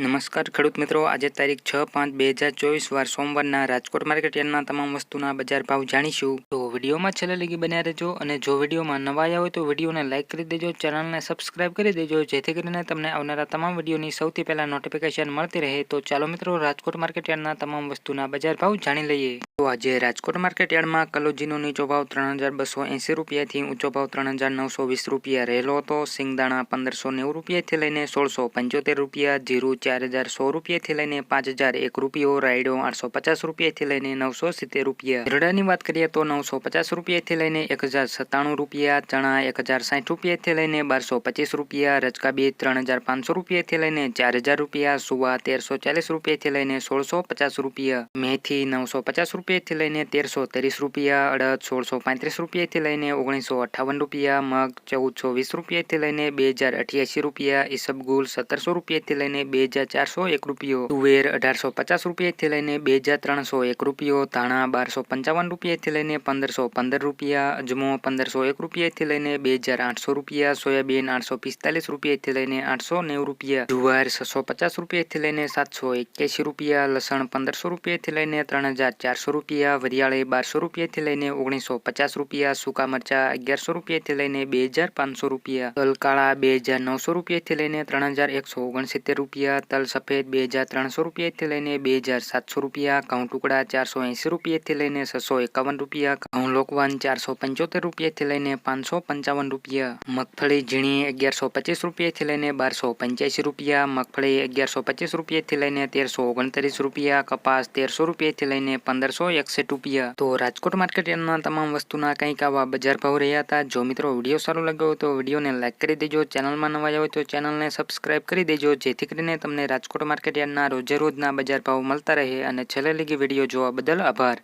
નમસ્કાર ખેડૂત મિત્રો, આજે તારીખ છ પાંચ બે હજાર ચોવીસ વાર સોમવારના રાજકોટ માર્કેટ યાર્ડના તમામ વસ્તુના બજાર ભાવ જાણીશું. તો વિડીયોમાં છેલ્લે લગી બન્યા રહેજો અને જો વિડીયોમાં નવા આવ્યા હોય તો વિડીયોને લાઇક કરી દેજો, ચેનલને સબસ્ક્રાઇબ કરી દેજો, જેથી કરીને તમને આવનારા તમામ વિડીયોની સૌથી પહેલા નોટિફિકેશન મળતી રહે. તો ચાલો મિત્રો, રાજકોટ માર્કેટ યાર્ડના તમામ વસ્તુના બજાર ભાવ જાણી લઈએ. તો આજે રાજકોટ માર્કેટ યાર્ડમાં કલોજીનો નીચો ભાવ ત્રણ હજાર બસો એંસી રૂપિયાથી ઊંચો ભાવ ત્રણ હજાર નવસો વીસ રૂપિયા રહેલો હતો. સિંગદાણા પંદરસો નેવું રૂપિયાથી લઈને સોળસો પંચોતેર રૂપિયા, જીરું ચાર હજાર સો રૂપિયાથી લઈને પાંચ હજાર એક રૂપિયો રાયડો આઠસો પચાસ રૂપિયાથી લઈને નવસો સિત્તેર રૂપિયા એરડાની વાત કરીએ તો નવસો પચાસ રૂપિયાથી લઈને એક હજાર સત્તાણું રૂપિયા ચણા એક હજાર સાઠ રૂપિયાથી લઈને બારસો પચીસ રૂપિયા રચકા બે ત્રણ હજાર પાંચસો રૂપિયાથી લઈને ચાર હજાર રૂપિયા સુવા તેરસો ચાલીસ રૂપિયાથી લઈને સોળસો પચાસ રૂપિયા મેથી નવસો પચાસ રૂપિયાથી લઈને તેરસો ત્રીસ રૂપિયા અડદ સોળસો પાંત્રીસ રૂપિયાથી લઈને ઓગણીસો અઠ્ઠાવન રૂપિયા મગ ચૌદસો વીસ રૂપિયાથી લઈને બે હજાર અઠ્યાસી રૂપિયા ઈસબગુલ સત્તરસો રૂપિયાથી લઈને બે હજાર ચારસો એક રૂપિયો તુવેર અઢારસો પચાસ રૂપિયાથી લઈને બે હજાર ત્રણસો એક રૂપિયો ધાણા બારસો પંચાવન રૂપિયાથી લઈને પંદરસો પંદર રૂપિયા અજમો પંદરસો એક રૂપિયાથી લઈને બે હજાર આઠસો રૂપિયા સોયાબીન આઠસો પિસ્તાલીસ રૂપિયાથી લઈને આઠસો નેવું રૂપિયા જુવાર છસો પચાસ રૂપિયાથી લઈને સાતસો એક્યાસી રૂપિયા લસણ પંદરસો રૂપિયાથી લઈને ત્રણ હજાર ચારસો રૂપિયા વરિયાળી બારસો રૂપિયાથી લઈને ઓગણીસો પચાસ રૂપિયા સૂકા મરચા અગિયારસો રૂપિયાથી લઈને બે હજાર પાંચસો રૂપિયા તલ કાળા બે હજાર નવસો રૂપિયાથી લઈને ત્રણ હજાર એકસો ઓગણસિત્તેર રૂપિયા તલ સફેદ બે હજાર ત્રણસો રૂપિયાથી લઈને બે હજાર સાતસો રૂપિયા, ઘઉં ટુકડા ચારસો એંસી રૂપિયાથી લઈને છસો એકાવન રૂપિયા, ઘઉં લોકવાન ચારસો પંચોતેર રૂપિયાથી લઈને પાંચસો પંચાવન રૂપિયા, મગફળી ઝીણી અગિયારસો પચીસ રૂપિયાથી લઈને બારસો પંચ્યાસી રૂપિયા, મગફળી અગિયારસો પચીસ રૂપિયાથી લઈને તેરસો ઓગણત્રીસ રૂપિયા, કપાસ તેરસો રૂપિયાથી લઈને પંદરસો એકસઠ રૂપિયા. તો રાજકોટ માર્કેટ યાર્ડના તમામ વસ્તુના કંઈક આવા બજાર ભાવ રહ્યા હતા. જો મિત્રો વીડિયો સારો લાગ્યો હોય તો વિડીયોને લાઇક કરી દેજો, ચેનલમાં નવા હોય તો ચેનલને સબસ્ક્રાઇબ કરી દેજો, જેથી કરીને તમને રાજકોટ માર્કેટ રોજે રોજના બજાર ભાવ મળતા રહે અને છેલ્લે લીગી વીડિયો જોવા બદલ આભાર.